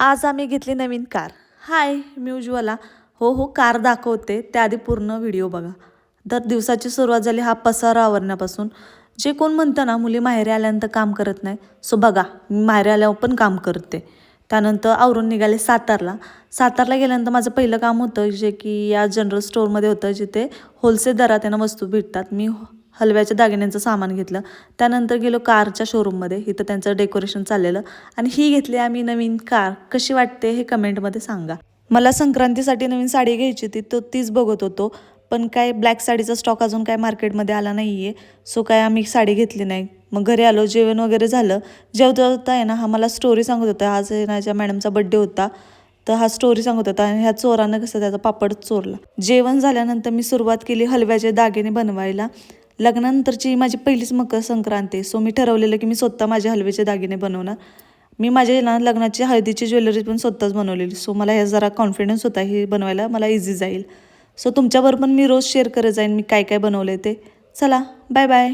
आज आम्ही घेतली नवीन कार. हाय मी उज्ज्वला हो हो कार दाखवते. त्याआधी पूर्ण व्हिडिओ बघा. दर दिवसाची सुरुवात झाली हा पसारा आवरण्यापासून. जे कोण म्हणतं ना मुली माहेरी आल्यानंतर काम करत नाही सो बघा मी माहेरी आल्यावर पण काम करते. त्यानंतर आवरून निघाले सातारला. सातारला गेल्यानंतर माझं पहिलं काम होतं जे की या जनरल स्टोअरमध्ये होतं जिथे होलसेल दरात त्यांना वस्तू भेटतात. मी हलव्याच्या दागिन्यांचं सामान घेतलं. त्यानंतर गेलो कारच्या शोरूममध्ये इथं त्यांचं डेकोरेशन चाललेलं. आणि ही घेतली आम्ही नवीन कार. कशी वाटते हे कमेंटमध्ये सांगा. मला संक्रांतीसाठी नवीन साडी घ्यायची होती. तो तीच बघत होतो. पण काय ब्लॅक साडीचा स्टॉक अजून काय मार्केटमध्ये आला नाही आहे सो काय आम्ही साडी घेतली नाही. मग घरी आलो. जेवण वगैरे झालं. जेवता होता आहे ना हा मला स्टोरी सांगत होता. आज आहे माझ्या मॅडमचा बड्डे होता. तर हा स्टोरी सांगत होता. आणि ह्या चोरानं कसं त्याचा पापड चोरला. जेवण झाल्यानंतर मी सुरुवात केली हलव्याचे दागिने बनवायला. लग्नानंतरची माझी पहिलीच मकर संक्रांत. आहे सो मी ठरवलेलं की मी स्वतः माझे हलवेचे दागिने बनवणार. मी माझ्या ना लग्नाची हळदीची ज्वेलरी पण स्वतःच बनवलेली. सो मला ह्या जरा कॉन्फिडन्स होता हे बनवायला. मला इझी जाईल. सो तुमच्याबरोबर पण मी रोज शेअर करत जाईन मी काय काय बनवले ते. चला बाय बाय